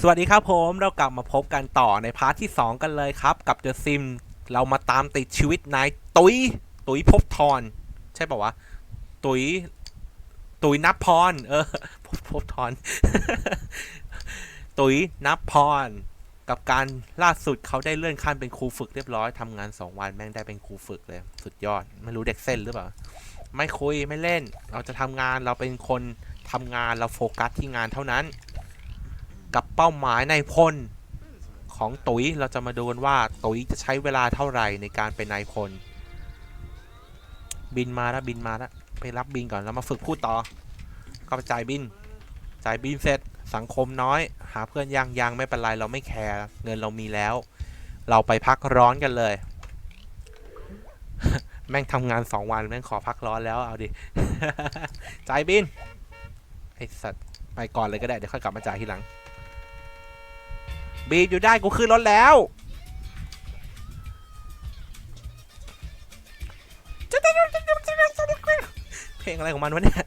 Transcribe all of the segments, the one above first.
สวัสดีครับผมเรากลับมาพบกันต่อในพาร์ทที่ 2 กันเลยครับ กับ The Sim เรามาตามติดชีวิตนายตุยตุยพบทรใช่ป่าวะ ตุยตุยนับพร เออพภพบทรตุยนับพร กับการล่าสุดเขาได้เลื่อนขั้นเป็นครูฝึกเรียบร้อยทำงาน 2 วันแม่งได้เป็นครูฝึกเลย สุดยอด ไม่รู้เด็กเส้นหรือเปล่า ไม่คุยไม่เล่น เราจะทำงานเราเป็นคนทำงานเราโฟกัสที่งานเท่านั้น กับเป้าหมายในายพลของตุ๋ยเราจะมาดูกันว่าตุ๋ยจะใช้เวลาเท่าไหร่ในการเป็นนายพล บินมาแล้วบินมาแล้วไปรับบินก่อนแล้วมาฝึกพูดต่อก็จ่ายบิน จ่ายบินเสร็จสังคมน้อย หาเพื่อนยังยังไม่เป็นไรเราไม่แคร์เงินเรามีแล้ว เราไปพักร้อนกันเลย แม่งทำงานสองวันแม่งขอพักร้อนแล้วเอาดิจ่ายบินไอสัตว์ไปก่อนเลยก็ได้เดี๋ยวค่อยกลับมาจ่ายทีหลัง บีอยู่ได้กูขึ้นรถแล้วเพลงอะไรของมันวะเนี่ย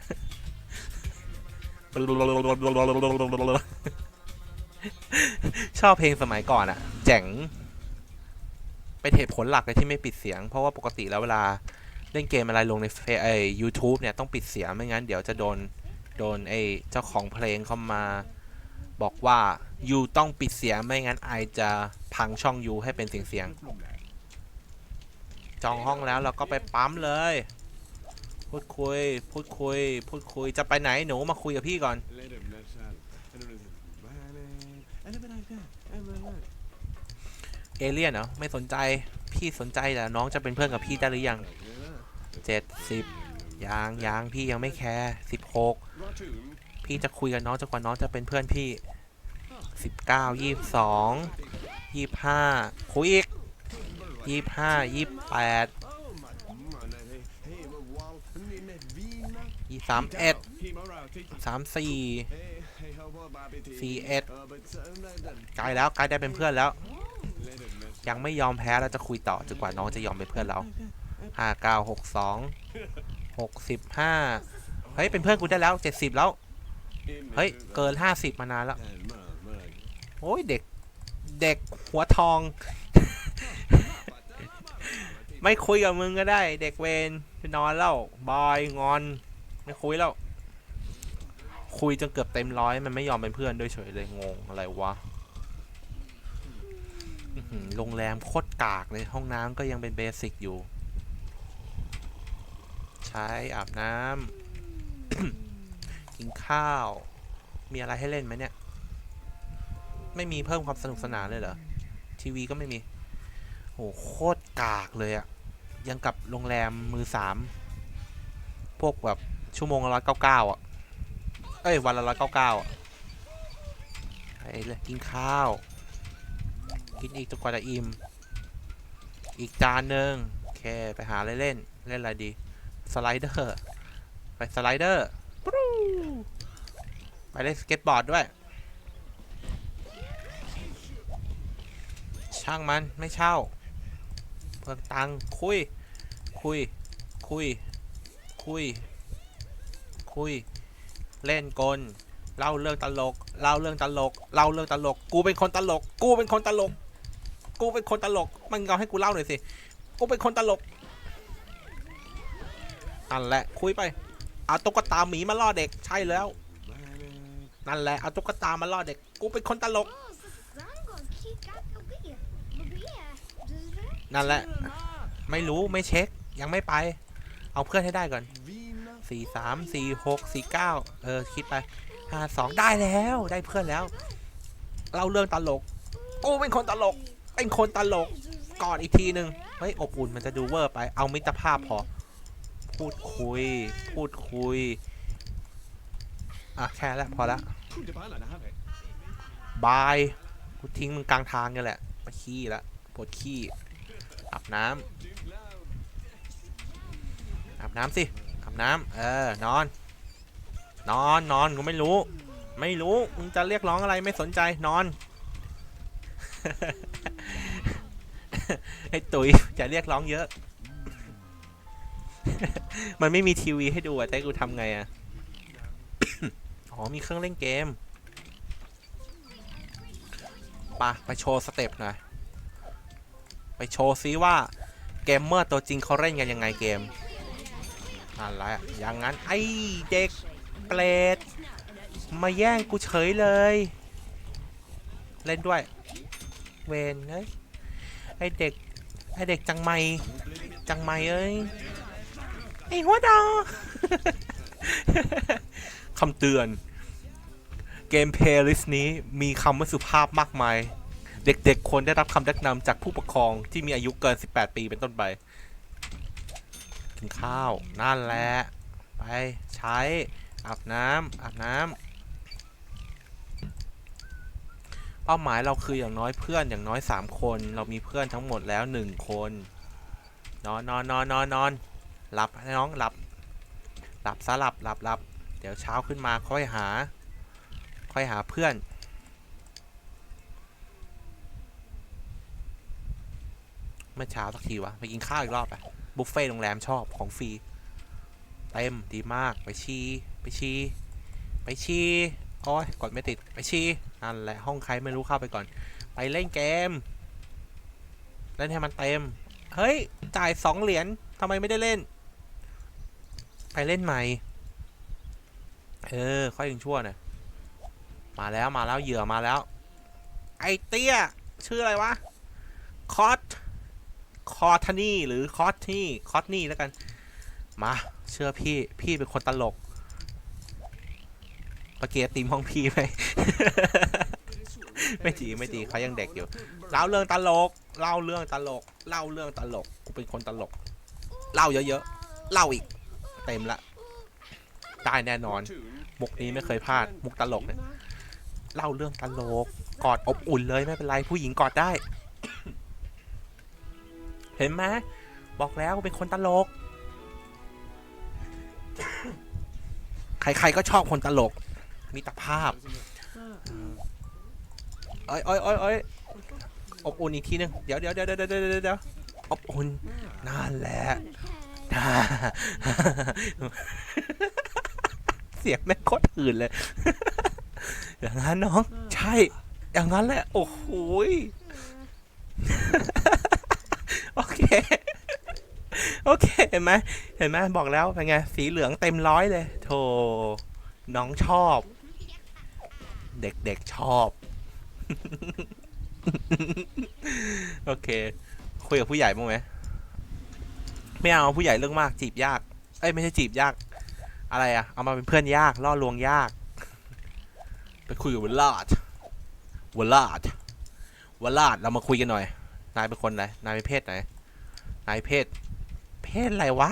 ชอบเพลงสมัยก่อนอะเจ๋งเป็นเหตุผลหลักเลยที่ไม่ปิดเสียง เพราะว่าปกติแล้วเวลาเล่นเกมอะไรลงในเฟซไอยูทูบเนี่ยต้องปิดเสียงไม่งั้นเดี๋ยวจะโดน โดนไอเจ้าของเพลงเข้ามา บอกว่ายูต้องปิดเสียงไม่งั้นไอจะพังช่องยูให้เป็นเสียงเสียงจองห้องแล้วเราก็ไปปั๊มเลย พูดคุย พูดคุย พูดคุย จะไปไหนหนูมาคุยกับพี่ก่อน เอเลี่ยนเหรอ ไม่สนใจ พี่สนใจแต่น้องจะเป็นเพื่อนกับพี่ได้หรือยังเจ็ดสิบยังยังพี่ยังไม่แคร์สิบหก พี่จะคุยกับน้องจนกว่าน้องจะเป็นเพื่อนพี่สิบเก้ายี่สิบสองยี่ห้าคุยอีกยี่ห้ายี่แปดยี่สามเอ็ดสามสี่สี่เอ็ดกลแล้วใกลได้เป็นเพื่อนแล้ว ยังไม่ยอมแพ้แล้วจะคุยต่อจนกว่าน้องจะยอมเป็นเพื่อนเราห้าเก้าหกสองหกสิบห้าเฮ้ยเป็นเพื่อนกูได้แล้วเจ็ดสิบแล้ว เฮ้ย เกินห้าสิบมานานแล้ว โอ้ยเด็ก เด็กหัวทอง ไม่คุยกับมึงก็ได้ เด็กเวนไปนอนแล้ว บอยงอน ไม่คุยแล้ว คุยจนเกือบเต็มร้อยมันไม่ยอมเป็นเพื่อนด้วยเฉยเลยงงอะไรวะอื้อหือโรงแรมโคตรกากเลยห้องน้ำก็ยังเป็นเบสิกอยู่ ใช้อาบน้ำ กินข้าว มีอะไรให้เล่นไหมเนี่ย ไม่มีเพิ่มความสนุกสนานเลยเหรอ ทีวีก็ไม่มี โหโคตรกากเลยอะยังกับโรงแรมมือสาม พวกแบบชั่วโมงละร้อยเก้าเก้าอะ เอ้ย วันละร้อยเก้าเก้าอะไปเลยกินข้าว กินอีกจนกว่าจะอิ่ม อีกจานหนึ่งโอเค ไปหาอะไรเล่น เล่นอะไรดี สไลเดอร์ ไปสไลเดอร์ ไปเล่นสเก็ตบอร์ดด้วย ช่างมันไม่เช่า เพิ่มตังคุย คุย คุย คุย คุย เล่นกล เล่าเรื่องตลก เล่าเรื่องตลก เล่าเรื่องตลก กูเป็นคนตลก กูเป็นคนตลก กูเป็นคนตลก มันเอาให้กูเล่าหน่อยสิ กูเป็นคนตลกนั่นแหละคุยไป เอาตุ๊กตาหมีมาล่อเด็กใช่แล้ว นั่นแหละเอาตุ๊กตามาล่อเด็ก กูเป็นคนตลก นั่นแหละ ไม่รู้ไม่เช็คยังไม่ไป เอาเพื่อนให้ได้ก่อนสี่สามสี่หกสี่เก้าเออคิดไปห้าสองได้แล้วได้เพื่อนแล้วเล่าเรื่องตลกกูเป็นคนตลก เป็นคนตลกกอดอีกทีหนึ่งเฮ้ยอบอุ่นมันจะดูเวอร์ไปเอามิตรภาพพอ พูดคุย พูดคุย อะ แค่แล้วพอละบาย กูทิ้งมึงกลางทางนี่แหละไปขี้ละปวดขี้ อาบน้ำอาบน้ำสิ อาบน้ำเออ นอน นอนนอนกูไม่รู้ ไม่รู้ มึงจะเรียกร้องอะไรไม่สนใจ นอน ไอ้ตุ๋ยจะเรียกร้องเยอะ มันไม่มีทีวีให้ดูอะแต่กูทำไงอะ อ๋อ มีเครื่องเล่นเกมปะไปโชว์สเต็ปหน่อย ไปโชว์ซิว่าเกมเมอร์ตัวจริงเขาเล่นกันยังไงเกมอะไรอะอย่างนั้น ไอ้เด็กเปรตมาแย่งกูเฉยเลย เล่นด้วย เวนเอ้ยไอเด็ก ไอเด็กจังไม่จังไม่เอ้ย ไอหัวดอคำเตือน เกมเพลย์ลิสต์นี้มีคำว่าสุภาพมากมาย เด็กๆควรได้รับคำแนะนำจากผู้ปกครองที่มีอายุเกิน 18 ปีเป็นต้นไป กินข้าว นั่นแหละ ไปใช้ อาบน้ำอาบน้ำเป้าหมายเราคืออย่างน้อยเพื่อนอย่างน้อย 3 คน เรามีเพื่อนทั้งหมดแล้ว 1 คน นอนนอนนอนนอนนอน หลับน้องหลับ หลับซะหลับหลับหลับเดี๋ยวเช้าขึ้นมาค่อยหา ค่อยหาเพื่อน เมื่อเช้าสักทีวะไปกินข้าวอีกรอบไปบุฟเฟ่ต์โรงแรมชอบของฟรีเต็มดีมากไปชีไปชีไปชีโอ้ยกดไม่ติดไปชีนั่นแหละห้องใครไม่รู้เข้าไปก่อน ไปเล่นเกมเล่นให้มันเต็ม เฮ้ย จ่ายสองเหรียญทำไมไม่ได้เล่น ไปเล่นใหม่ เออ ค่อยยิงชั่วหน่อยมาแล้วมาแล้วเหยื่อมาแล้ว ไอเตี้ย ชื่ออะไรวะ คอสคอทนี่ หรือคอสนี่คอสนี่แล้วกัน มา เชื่อพี่ พี่เป็นคนตลกปะเกียตีมห้องพี่ไหมไม่จีไม่จีเขายังเด็กอยู่ เล่าเรื่องตลก เล่าเรื่องตลก เล่าเรื่องตลก กูเป็นคนตลก เล่าเยอะๆ เล่าอีก เต็มละได้แน่นอน มุกนี้ไม่เคยพลาด มุกตลกเนี่ยเล่าเรื่องตลก กอดอบอุ่นเลยไม่เป็นไรผู้หญิงกอดได้ เห็นไหมบอกแล้วเป็นคนตลก ใครๆก็ชอบคนตลกมิตภาพเอ้ยเอ้ยเอ้ยเอ้ยอบอุ่นอีกทีหนึงเดี๋ยวเดี๋ยวเดี๋ยวเดี๋ยวเดี๋ยวเดี๋ยวเดี๋ยวอบอุ่นนั่นแหละ เสียงแม่งโคตรอื่นเลย อย่างนั้นน้อง ใช่ อย่างนั้นแหละ โอ้โหยโอเค โอเค เห็นไหมเห็นไหมบอกแล้วเป็นไง สีเหลืองเต็มร้อยเลย โธ่น้องชอบ เด็กๆชอบ โอเค คุยกับผู้ใหญ่บ้างไหม ไม่เอาผู้ใหญ่เรื่องมาก จีบยาก เอ้ยไม่ใช่จีบยาก อะไรอะเอามาเป็นเพื่อนยากล่อลวงยาก ไปคุยกับวลาดวลาดวลาดเรามาคุยกันหน่อย นายเป็นคนไหนนายเป็นเพศไหนนายเพศ เพศอะไรวะ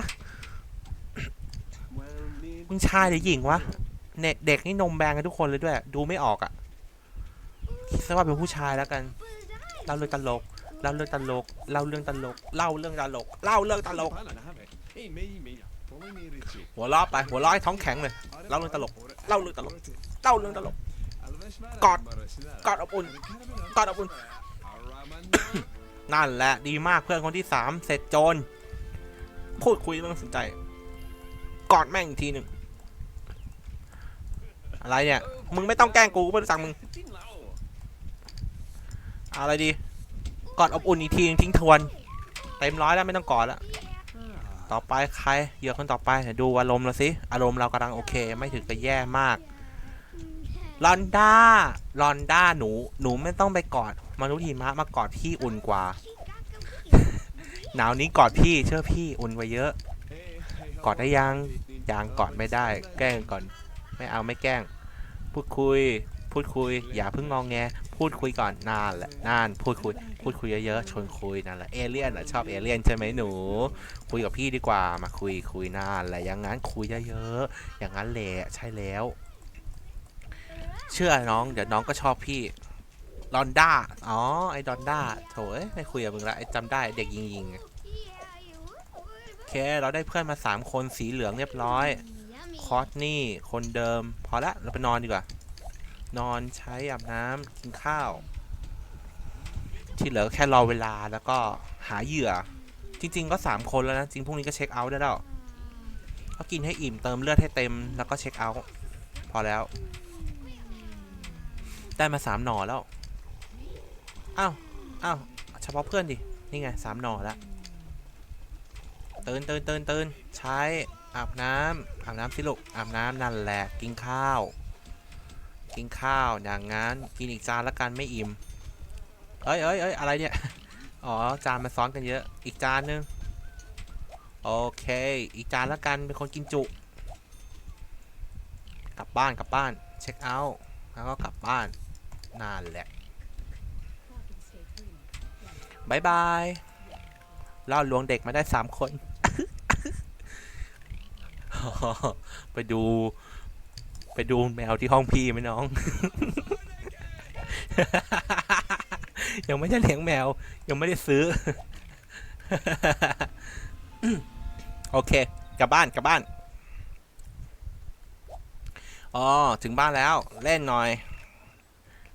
มึงชายหรือหญิงวะเนเด็กนี่นมแบงกันทุกคนเลยด้วย ดูไม่ออกอะ่ะคิดซะว่าเป็นผู้ชายแล้วกันเล่าเรื่องตลก เล่าเรื่องตลกเล่าเรื่องตลกเล่าเรื่องตลกเล่าเรื่องตลก หัวล้อไปหัวล้อให้ท้องแข็งเลยเล่าเรื่องตลกเล่าเรื่องตลกเล่าเรื่องตลกกอดกอดอบอุ่นกอดอบอุ่นนั่นแหละดีมากเพื่อนคนที่สามเสร็จโจรพูดคุยไม่ต้องสนใจกอดแม่งอีกทีหนึ่งอะไรเนี่ย มึงไม่ต้องแกล้งกูกูไม่รู้จักมึง อะไรดี กอดอบอุ่นอีกทีหนึงทิ้งทวนเต็มร้อยแล้วไม่ต้องกอดแล้วต่อไปใครเหยื่อคนต่อไปเดี๋ยวดูอารมณ์เราสิอารมณ์เรากำลังโอเค ไม่ถึงกับแย่มากลอนด้าลอนด้าหนูหนูไม่ต้องไปกอดมนุษย์หิมะมากอดพี่อุ่นกว่า หนาวนี้กอดพี่เชื่อพี่อุ่นกว่าเยอะ กอดได้ยังยังกอดไม่ได้ แกล้งก่อน ไม่เอาไม่แกล้ง พูดคุย พูดคุย อย่าเพิ่งงองแง พูดคุยก่อนนานแหละนานพูดคุย พูดคุยเยอะๆชวนคุยนั่นแหละเอเลี่ยนอะชอบเอเลี่ยนใช่ไหมหนู คุยกับพี่ดีกว่ามาคุยคุยนานแหละอย่างนั้นคุยเยอะๆอย่างนั้นแหละใช่แล้ว เชื่อน้องเดี๋ยวน้องก็ชอบพี่ลอนด้าอ๋อไอ้ดอนด้าโถเอ้ยไม่คุยกับมึงละไอ้จำได้เด็กยิงยิงๆโอเคเราได้เพื่อนมาสามคนสีเหลืองเรียบร้อยคอสนี่คนเดิม พอละเราไปนอนดีกว่า นอนใช้อาบน้ำกินข้าว ที่เหลือแค่รอเวลาแล้วก็หาเหยื่อ จริง ๆ ก็สามคนแล้วนะ จริงพรุ่งนี้ก็เช็คเอาท์ได้แล้วก็กินให้อิ่มเติมเลือดให้เต็มแล้วก็เช็คเอาท์พอแล้ว ได้มาสามหน่อแล้วอ้าวอ้าวเฉพาะเพื่อนดิ นี่ไงสามหน่อละตื่นตื่นตื่นตื่นใช้อาบน้ำอาบน้ำสิลูกอาบน้ำนั่นแหละกินข้าว กินข้าวอย่างงั้นกินอีกจานละกันไม่อิ่มเอ้ยเอ้ยเอ้ยอะไรเนี่ย อ๋อ จานมันซ้อนกันเยอะ อีกจานนึง โอเค อีกจานละกัน เป็นคนกินจุ กลับบ้านกลับบ้าน เช็คเอาท์ แล้วก็กลับบ้านนั่นแหละบายบายล่อลวงเด็กมาได้สามคน ไปดู ไปดูแมวที่ห้องพี่ไหมน้อง ยังไม่ได้เลี้ยงแมว ยังไม่ได้ซื้อ โอเค กลับบ้านกลับบ้าน อ๋อ ถึงบ้านแล้ว เล่นหน่อย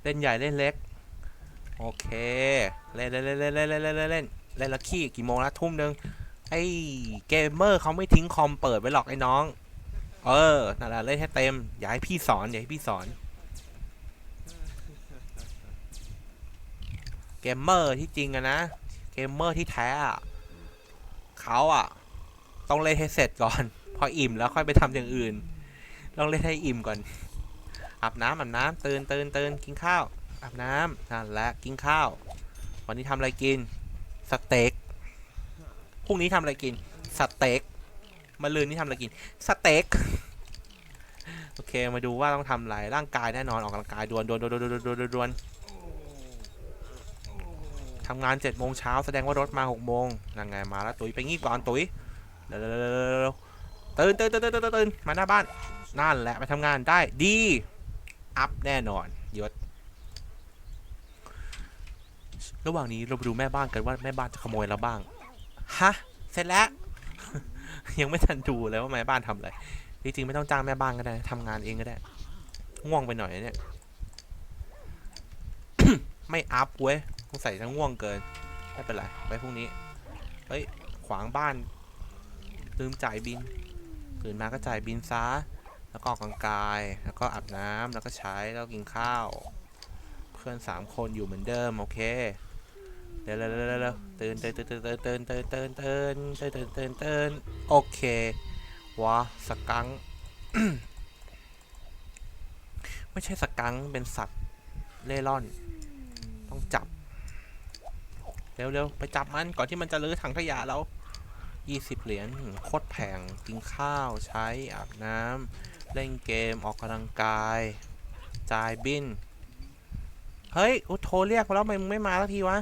เล่นใหญ่เล่นเล็ก โอเค เล่นเล่นเล่นเล่นเล่นเล่นเล่นเล่นเล่นเล่นละขี้กี่โมงละทุ่มหนึ่งไอ้เกมเมอร์เขาไม่ทิ้งคอมเปิดไว้หรอกไอ้น้อง เออนั่นแหละเล่นให้เต็ม อย่าให้พี่สอน อย่าให้พี่สอน เกมเมอร์ที่จริงอะนะ เกมเมอร์ที่แท้อะเขาอะต้องเล่นให้เสร็จก่อน พออิ่มแล้วค่อยไปทำอย่างอื่น ต้องเล่นให้อิ่มก่อน อาบน้ำอาบน้ำตื่นตื่นตื่นกินข้าว อาบน้ำนั่นแหละกินข้าว วันนี้ทำอะไรกิน สเต็ก พรุ่งนี้ทำอะไรกิน สเต็ก มาลืนนี่ทำอะไรกิน สเต็ก โอเค มาดูว่าต้องทำอะไร ร่างกายแน่นอน ออกกำลังกายดวนดวนดวนดวนดวนดวนทำงานเจ็ดโมงเช้าแสดงว่ารถมาหกโมงนั่งไงมาแล้ว ตุ๋ยไปงี้ก่อนตุ๋ยเร็วตื่นตื่นตื่นตื่นตื่นมาหน้าบ้านนั่นแหละไปทำงานได้ดี อัพแน่นอนยศระหว่างนี้เราดูแม่บ้านกันว่าแม่บ้านจะขโมยเราบ้าง ฮะ เสร็จแล้ว ยังไม่ทันดูเลยว่าแม่บ้านทำอะไรจริงๆไม่ต้องจ้างแม่บ้านก็ได้ทำงานเองก็ได้ ง่วงไปหน่อยเนี่ย ไม่อัพเว้ยสงสัยจะง่วงเกินไม่เป็นไรไว้พรุ่งนี้ เฮ้ย ขวางบ้าน ลืมจ่ายบินตื่นมาก็จ่ายบินซะแล้วก็ออกกำลังกาย แล้วก็อาบน้ำแล้วก็ใช้แล้วกินข้าว เพื่อนสามคนอยู่เหมือนเดิม โอเค เร็วเร็วเร็วเร็วเร็วตื่นตื่นตื่นตื่นตื่นตื่นตื่นตื่นตื่นตื่นตื่นตื่นโอเควะสกังไม่ใช่สกังเป็นสัตว์เล่ร่อน ต้องจับ เร็วเร็วไปจับมันก่อนที่มันจะลื้อถังขยะเรา20 เหรียญโคตรแพงกินข้าวใช้อาบน้ำเล่นเกมออกกำลังกาย จ่ายบิน เฮ้ย อุโทรเรียกมาแล้วมมึงไม่มาสักทีวะ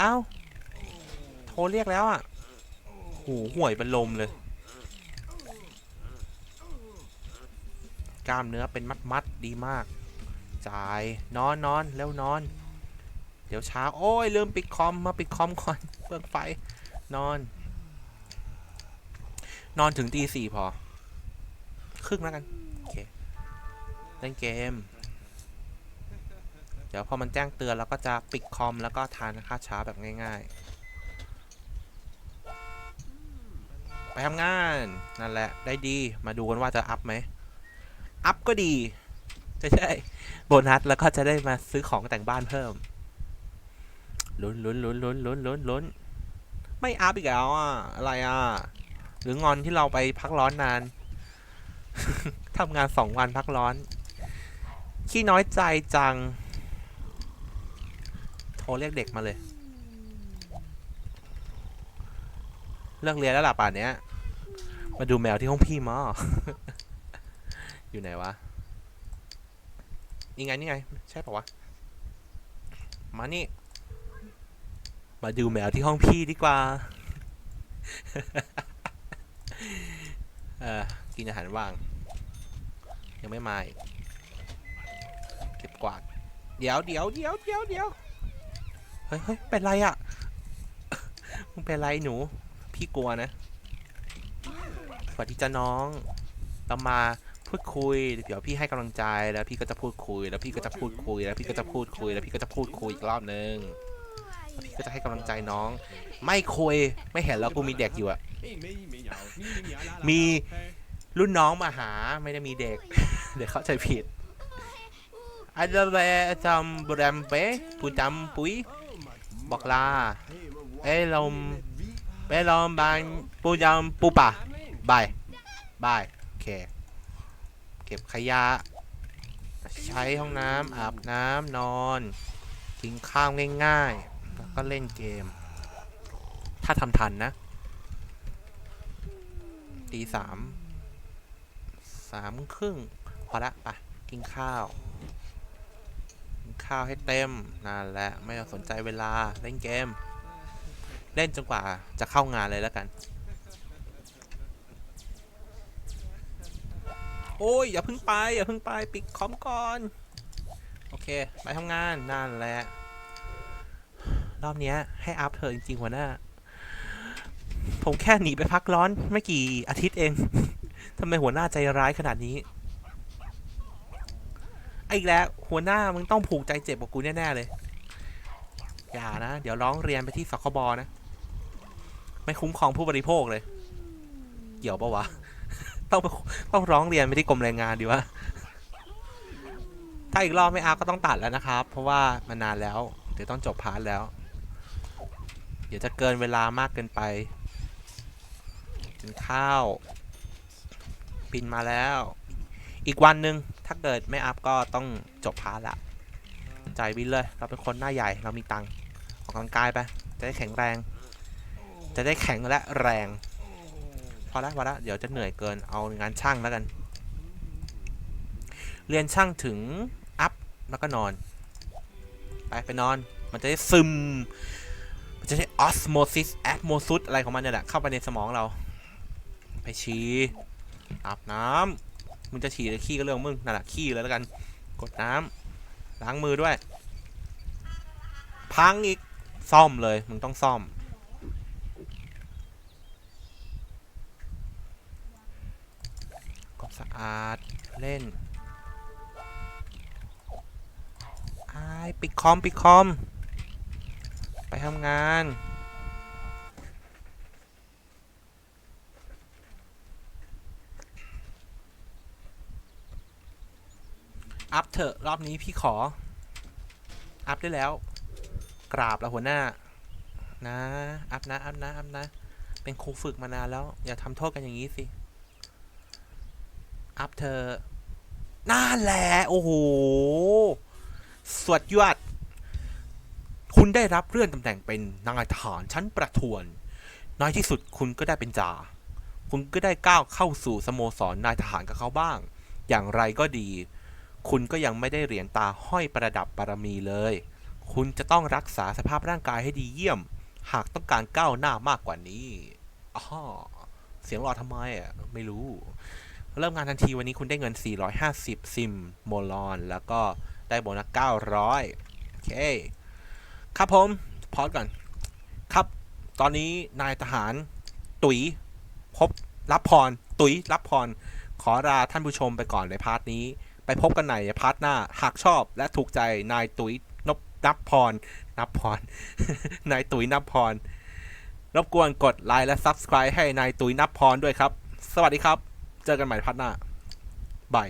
อ้าโทรเรียกแล้วอะหูห่วยเป็นลมเลย กล้ามเนื้อเป็นมัดมัดดีมาก จ่ายนอนนอนเร็วนอน เดี๋ยวช้า โอ้ยลืมปิดคอมมาปิดคอมก่อนเปลืองไฟนอน นอนถึงตีสี่พอ ครึ่งแล้วกัน โอเค เล่นเกม เดี๋ยวพอมันแจ้งเตือนเราก็จะปิดคอมแล้วก็ทานข้าช้าแบบง่ายๆ ไปทำงานนั่นแหละได้ดีมาดูกันว่าจะอัพไหม อัพก็ดีไม่ใช่โบนัสแล้วก็จะได้มาซื้อของแต่งบ้านเพิ่มลุ้นลุ้นลุ้นลุ้นลุ้นลุ้นลุ้นไม่อัพอีกแล้วอะอะไรอะ หรืองอนที่เราไปพักร้อนนานทำงานสองวันพักร้อน ขี้น้อยใจจัง โทรเรียกเด็กมาเลย เลิกเรียนแล้วล่ะป่านเนี้ย มาดูแมวที่ห้องพี่มออยู่ไหนวะนี่ไงนี่ไง ใช่ปะวะ มานี่ มาดูแมวที่ห้องพี่ดีกว่าเออกินอาหารว่าง ยังไม่มาเก็บกวาด เดี๋ยวเดี๋ยวเดี๋ยวเดี๋ยวเดี๋ยว เฮ้ยเฮ้ยเป็นไรอะ่ะ มึงเป็นไรหนู พี่กลัวนะ สวัสดีจ้าน้อง เรามาพูดคุย เดี๋ยวพี่ให้กำลังใจแล้วพี่ก็จะพูดคุย แล้วพี่ก็จะพูดคุย แล้วพี่ก็จะพูดคุย แล้วพี่ก็จะพูดคุยอีกรอบนึงแล้วพี่ก็จะให้กำลังใจน้อง ไม่คุย ไม่เห็นแล้วกูมีเด็กอยู่อะมีรุ่นน้องมาหาไม่ได้มีเด็ก เดี๋ยวเข้าใจผิดอันเดเวจำบรมเปปูจำปุย บอกลาเอ้ลมเอ้ลมบานปูจำปูป่ะบายบายโอเค เก็บขยะ ใช้ห้องน้ำอาบน้ำนอน กินข้าวง่ายๆ แล้วก็เล่นเกม ถ้าทำทันนะตีสามสามครึ่งพอละไปกินข้าว ข้าวให้เต็มนั่นแหละไม่ต้องสนใจเวลาเล่นเกม เล่นจนกว่าจะเข้างานเลยแล้วกัน โอ้ยอย่าเพิ่งไปอย่าเพิ่งไปปิดคอมก่อน โอเค ไปทำงานนั่นแหละ รอบนี้ให้อัพเธอจริงๆหัวหน้า ผมแค่หนีไปพักร้อนไม่กี่อาทิตย์เองทำไมหัวหน้าใจร้ายขนาดนี้ อีกแล้วหัวหน้ามึงต้องผูกใจเจ็บกับกูแน่ๆเลย อย่านะ เดี๋ยวร้องเรียนไปที่สคบนะ ไม่คุ้มครองผู้บริโภคเลย เกี่ยวปะวะ ต้องต้องร้องเรียนไปที่กรมแรงงานดีวะ ถ้าอีกรอบไม่อาก็ต้องตัดแล้วนะครับ เพราะว่ามันนานแล้ว เดี๋ยวต้องจบพาร์ทแล้ว เดี๋ยวจะเกินเวลามากเกินไปกินข้าวปินมาแล้ว อีกวันหนึ่ง ถ้าเกิดไม่อัพก็ต้องจบพาร์ทละจ่ายบินเลย เราเป็นคนหน้าใหญ่เรามีตังค์ออกกำลังกายไป จะได้แข็งแรง จะได้แข็งและแรง พอละพอละเดี๋ยวจะเหนื่อยเกินเอางานช่างแล้วกัน เรียนช่างถึงอัพแล้วก็นอน ไปไปนอน มันจะได้ซึม มันจะได้ออสโมซิสแอ m โมซุสอะไรของมันเนี่ยแหละเข้าไปในสมองเรา ไปฉี่อาบน้ำ มึงจะฉี่หรือขี้ก็เรื่องมึงนั่นแหละขี้แล้วกัน กดน้ำล้างมือด้วย พังอีกซ่อมเลย มึงต้องซ่อมก็สะอาดเล่นไอปิดคอมปิดคอม ไปทำงาน อัพเถอะรอบนี้พี่ขอ อัพได้แล้ว กราบแล้วหัวหน้า นะ อัพนะ อัพนะ อัพนะ เป็นครูฝึกมานานแล้ว อย่าทำโทษกันอย่างนี้สิ อัพเธอน่าแหละโอ้โห สวดยอด คุณได้รับเลื่อนตำแหน่งเป็นนายทหารชั้นประทวน น้อยที่สุดคุณก็ได้เป็นจ่า คุณก็ได้ก้าวเข้าสู่สโมสรนายทหารกับเขาบ้าง อย่างไรก็ดี คุณก็ยังไม่ได้เหรียญตาห้อยประดับบารมีเลย คุณจะต้องรักษาสภาพร่างกายให้ดีเยี่ยม หากต้องการก้าวหน้ามากกว่านี้อ๋อเสียงรอทำไมอะ ไม่รู้ เริ่มงานทันทีวันนี้คุณได้เงิน 450 ซิมโมลอน แล้วก็ได้โบนัส 900 โอเค ครับผม พอดก่อน ครับ ตอนนี้นายทหาร ตุ๋ย พบรับพร ตุ๋ยรับพร ขอลาท่านผู้ชมไปก่อนในพาร์ทนี้ ไปพบกันในพาร์ทหน้า หากชอบและถูกใจนายตุ๋ยนบนับพร นับพร นายตุ๋ยนับพร รบกวนกดไลค์และ Subscribe ให้นายตุ๋ยนับพรด้วยครับ สวัสดีครับ เจอกันใหม่พาร์ทหน้าบาย